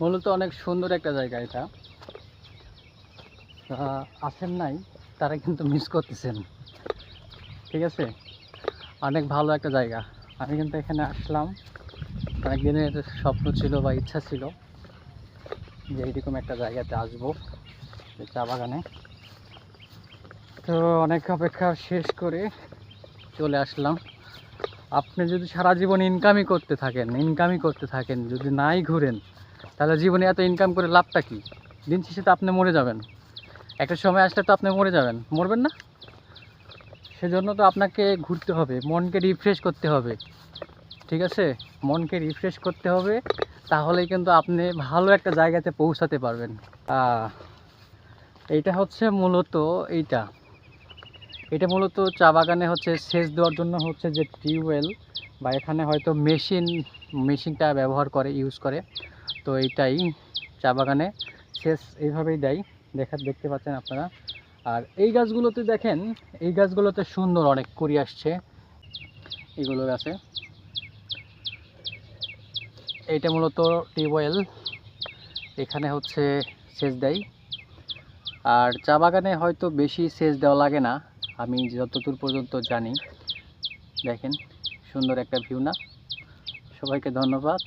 মূলত অনেক সুন্দর একটা জায়গা এটা। আসেন নাই, তারা কিন্তু মিস করতেছেন। ঠিক আছে? অনেক ভালো একটা জায়গা। আমি কিন্তু এখানে আসলাম। অনেক দিনের স্বপ্ন ছিল বা ইচ্ছা ছিল যে এইরকম একটা জায়গাতে আসব চা বাগানে। তো অনেক অপেক্ষা শেষ করে চলে আসলাম। আপনি যদি সারা জীবন ইনকামই করতে থাকেন ইনকামই করতে থাকেন, যদি নাই ঘুরেন তাহলে জীবনে এত ইনকাম করে লাভটা কি? দিন শেষে তো আপনি মরে যাবেন। একটা সময় আসলে তো আপনি মরে যাবেন। মরবেন না? সেজন্য তো আপনাকে ঘুরতে হবে, মনকে রিফ্রেশ করতে হবে। ঠিক আছে? মনকে রিফ্রেশ করতে হবে, তাহলেই কিন্তু আপনি ভালো একটা জায়গাতে পৌঁছাতে পারবেন। এইটা হচ্ছে মূলত এইটা। এটা মূলত চা বাগানে হচ্ছে সেচ দেওয়ার জন্য হচ্ছে যে টিউবওয়েল বা এখানে হয়তো মেশিন, মেশিনটা ব্যবহার করে ইউজ করে। তো এইটাই চা বাগানে সেচ এইভাবেই দেয়। দেখা, দেখতে পাচ্ছেন আপনারা। আর এই গাছগুলোতে দেখেন, এই গাছগুলোতে সুন্দর অনেক কুড়ি আসছে। এগুলো গাছে। এইটা মূলত টিউবওয়েল। এখানে হচ্ছে সেচ দেয়। আর চা বাগানে হয়তো বেশি সেচ দেওয়া লাগে না। আমি যতদূর পর্যন্ত জানি। দেখেন, সুন্দর একটা ভিউ না? সবাইকে ধন্যবাদ।